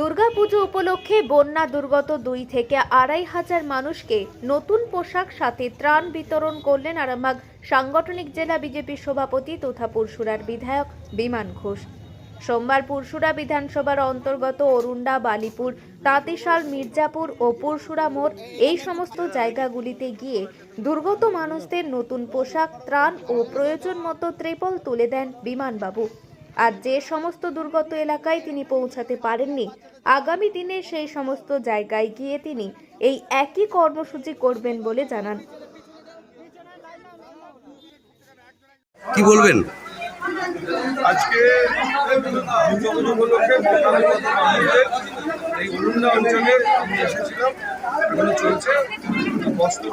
দুর্গাপুজো উপলক্ষে বন্যা দুর্গত দুই থেকে আড়াই হাজার মানুষকে নতুন পোশাক, সাথে ত্রাণ বিতরণ করলেন আরামবাগ সাংগঠনিক জেলা বিজেপির সভাপতি তথা পরশুরার বিধায়ক বিমান ঘোষ। সোমবার পুরসুরা বিধানসভার অন্তর্গত অরুণ্ডা, বালিপুর, তাঁতিশাল, মির্জাপুর ও পুরসুরা মোড় এই সমস্ত জায়গাগুলিতে গিয়ে দুর্গত মানুষদের নতুন পোশাক, ত্রাণ ও প্রয়োজন মতো ত্রিপল তুলে দেন বিমানবাবু। আর যে সমস্ত দুর্গত এলাকায় তিনি পৌঁছাতে পারেননি আগামী দিনে সেই সমস্ত জায়গায় গিয়ে তিনি এই একই কর্মসূচি করবেন বলে জানান। কি বলবেন? আজকে এই অরুণা অঞ্চলে আমি এসেছিলাম এখানে চলছে।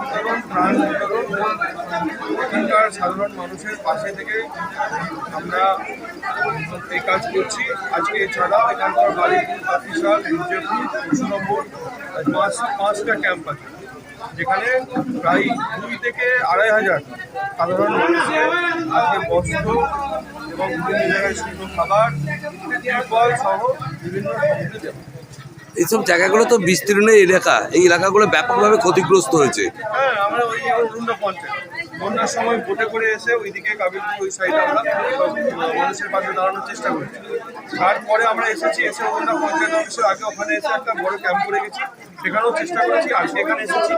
বিতরণ ত্রাণ বিতরণ এখানকার সাধারণ মানুষের পাশে থেকে আমরা এই কাজ করছি। আজকে এছাড়াও এখানকার বাড়িপুর কাতিশাল বিজেপি কৃষ্ণ নম্বর পাঁচ, পাঁচটা ক্যাম্প আছে, যেখানে প্রায় দুই থেকে আড়াই হাজার সাধারণ মানুষের আজকে বস্ত্র এবং বিভিন্ন জায়গায় শুকনো খাবার, ত্রিপল সহ বিভিন্ন এইসব জায়গাগুলো তো বিস্তীর্ণ এলাকা। এই এলাকাগুলো ব্যাপকভাবে ক্ষতিগ্রস্ত হয়েছে। হ্যাঁ আমরা ওই অরুণা পঞ্চায়েত। বন্যার সময় বোটে করে এসে ওইদিকে কাবিলপুর ওই সাইডে আমরা মানুষের পাশে দাঁড়ানোর চেষ্টা করেছি। তারপরে আমরা এসেছি এসে পঞ্চায়েত অফিসের আগে ওখানে এসে একটা বড় ক্যাম্প করে গেছি। সেখানেও চেষ্টা করেছি আজকে এখানে এসেছি।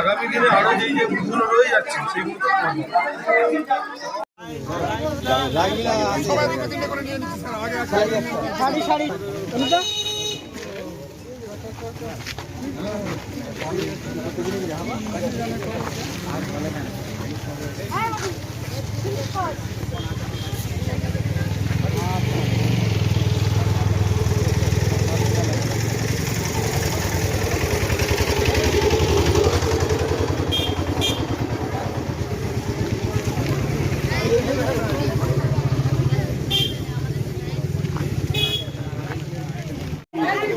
আগামী দিনে আরও যেই যে ভুলগুলো রয়ে যাচ্ছে সেগুলো তো Thank you.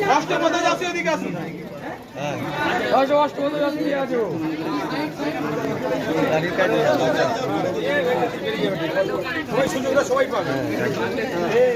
অষ্টমতে যাচ্ছি ওদিকে আসুন অষ্টমতে যাচ্ছি আছো ওই সবাই পাবে। হ্যাঁ।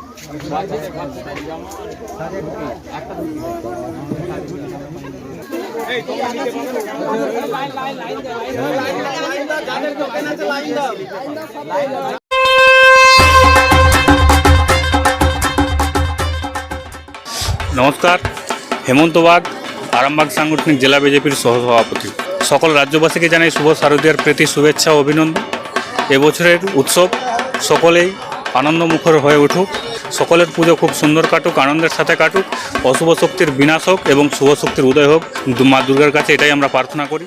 নমস্কার, হেমন্ত বাগ, আরামবাগ সাংগঠনিক জেলা বিজেপির সহসভাপতি। সকল রাজ্যবাসীকে জানাই শুভ শারদীয়ার প্রীতি, শুভেচ্ছা অভিনন্দন। এবছরের উৎসব সকলেই আনন্দমুখর হয়ে উঠুক। সকলের পুজো খুব সুন্দর কাটুক, আনন্দের সাথে কাটুক, অশুভ শক্তির বিনাশ হোক এবং শুভ শক্তির উদয় হোক। মা দুর্গার কাছে এটাই আমরা প্রার্থনা করি।